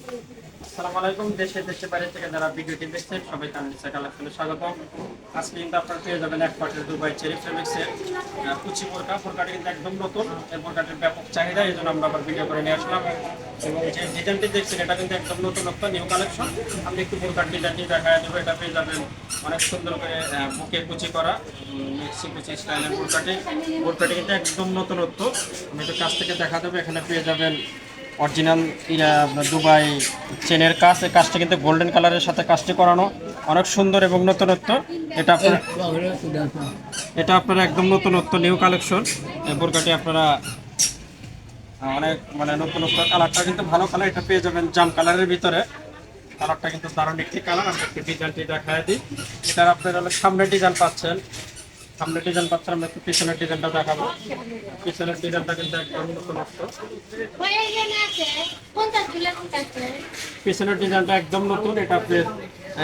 আসসালামু নতুন। এবং যে ডিজাইনটি দেখছেন, এটা কিন্তু একদম নতুনত্ব নিউ কালেকশন আমি একটু বোরকার ডিজাইনটি দেখা দেবো। এটা পেয়ে যাবেন অনেক সুন্দর করে বুকে কুচি করা মিক্সি কুচি কিন্তু একদম নতুনত্ব। আমি একটু কাছ থেকে দেখা দেবো, এখানে পেয়ে যাবেন অরিজিনাল দুবাই চেনের কাজ। এই কাজটা কিন্তু গোল্ডেন কালারের সাথে কাজটি করানো। অনেক সুন্দর এবং নতুনত্ব। এটা আপনার এটা আপনারা একদম নতুনত্ব নিউ কালেকশন বোরকাটি আপনারা অনেক মানে নতুনত্ব। কালারটা কিন্তু ভালো কালার এটা পেয়ে যাবেন জাম কালারের ভিতরে। কালারটা কিন্তু দারুণ একটি কালার আমি একটি ডিজাইনটি দেখায় দিই। এটার আপনারা হলো সামনের ডিজাইন পাচ্ছেন। সামনের ডিজাইন পাচ্ছেন, আমরা একটু পিছনের ডিজাইনটা দেখাবো। পিছনের ডিজাইনটা কিন্তু একদম নতুনত্ব। পিছনের ডিজাইনটা একদম নতুন, এটা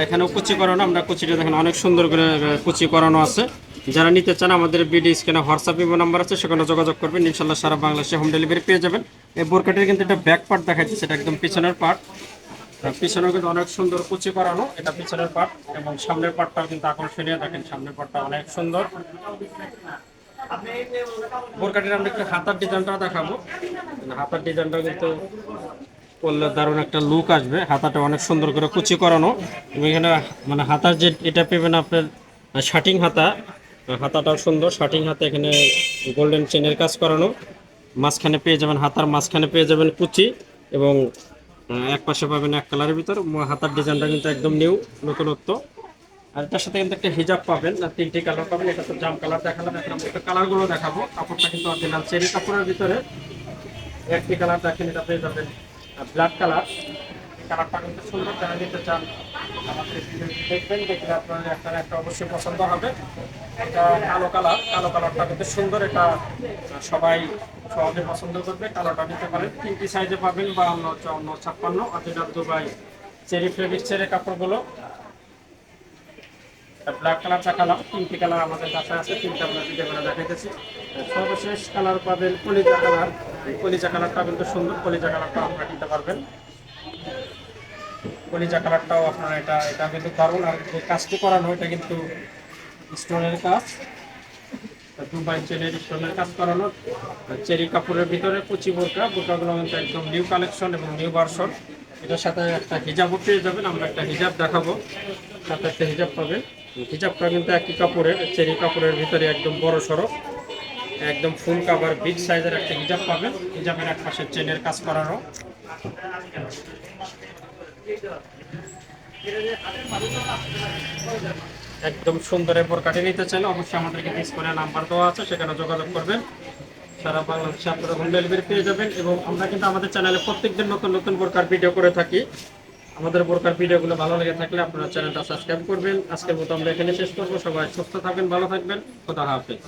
এখানে কুচি করানো, আমরা কুচিটা দেখেন, অনেক সুন্দর করে কুচি করানো আছে। যারা নিতে চান, আমাদের বিডি স্ক্যানে হোয়াটসঅ্যাপ ইমো নাম্বার আছে, সেখানে যোগাযোগ করবেন। ইনশাল্লাহ সারা বাংলাদেশে হোম ডেলিভারি পেয়ে যাবেন। এই বোরকাটির কিন্তু এটা ব্যাক পার্ট দেখাচ্ছে সেটা একদম পিছনের পার্ট পিছনেও কিন্তু অনেক সুন্দর কুচি করানো। এটা পিছনের পার্ট এবং সামনের পার্টটাও কিন্তু আকর্ষণীয়। দেখেন, সামনের পার্টটা অনেক সুন্দর। বোরকাটির আমরা একটু হাতার ডিজাইনটা দেখাবো। হাতার ডিজাইনটা কিন্তু করলে দারুণ একটা লুক আসবে। হাতাটা অনেক সুন্দর করে কুচি করানো। এখানে মানে হাতার যে, এটা পেবেন আপনার শার্টিং হাতা। হাতাটাও সুন্দর। শার্টিং হাতা এখানে গোল্ডেন চেনের কাজ করানো। মাঝখানে পেয়ে যাবেন, হাতার মাঝখানে পেয়ে যাবেন কুচি এবং এক পাশে পাবেন এক কালারের ভিতর। হাতার ডিজাইনটা কিন্তু একদম নিউ, নতুনত্ব। আর এটার সাথে কিন্তু একটা হিজাব পাবেন আর তিনটি কালার পাবেন। এটা তো জাম কালার দেখালাম, এখন আমরা একটু কালারগুলো দেখাবো। কাপড়টা কিন্তু অরিজিনাল চেরি কাপড়ের ভিতরে একটি কালার দেখেন, এটা পেয়ে যাবেন ব্ল্যাক কালার কালারটা কিন্তু সুন্দর, যারা নিতে চান, আমাদের দেখবেন, দেখলে আপনার একটা অবশ্যই পছন্দ হবে। এটা কালো কালার, কালো কালারটা কিন্তু সুন্দর, এটা সবাই সহজে পছন্দ করবে কালারটা নিতে পারেন। তিনটি সাইজে পাবেন বা অন্য চুয়ান্ন, ছাপ্পান্ন। অরিজিনাল দুবাই চেরি ফেব্রিক্সের কাপড়গুলো ব্ল্যাক কালার দেখালাম তিনটি কালার আমাদের কাছে আছে, তিনটা আমরা ভিডিও করে দেখাইতেছি। সর্বশেষ কালার পাবেন কলিজা কালার কলিজা কালারটা কিন্তু সুন্দর, কলিজা কালারটা আপনারা নিতে পারবেন। কলিজা কালারটাও আপনারা এটা এটা কিন্তু দারুণ। আর কাজটি করানো, এটা কিন্তু স্টোনের কাজ দুবাই চেনের স্টোনের কাজ করানো চেরি কাপড়ের ভিতরে কুচি বোরকা বোরকাগুলো কিন্তু একদম নিউ কালেকশন এবং নিউ ভার্সন এটার সাথে একটা হিজাবও পেয়ে যাবেন, আমরা একটা হিজাব দেখাবো। সাথে একটা হিজাব পাবেন। হিজাবটা কিন্তু একই কাপড়ের, চেরি কাপড়ের ভিতরে একদম বড় সড়ক একদম ফুল কাভার বিগ সাইজের একটা হিজাব পাবেন। হিজাবের এক পাশে চেনের কাজ করানো। একদম সুন্দর এরপর কাটিয়ে নিতে চাইলে অবশ্যই আমাদেরকে ডিসপ্লে নাম্বার দেওয়া আছে, সেখানে যোগাযোগ করবেন। সারা বাংলাদেশে আপনারা হোম ডেলিভারি পেয়ে যাবেন এবং আমরা কিন্তু আমাদের চ্যানেলে প্রত্যেকদিন নতুন নতুন বোরকার ভিডিও করে থাকি। আমাদের বোরকার ভিডিওগুলো ভালো লেগে থাকলে আপনারা চ্যানেলটা সাবস্ক্রাইব করবেন। আজকের মতো আমরা এখানে শেষ করব। সবাই সুস্থ থাকবেন, ভালো থাকবেন। খোদা হাফেজ।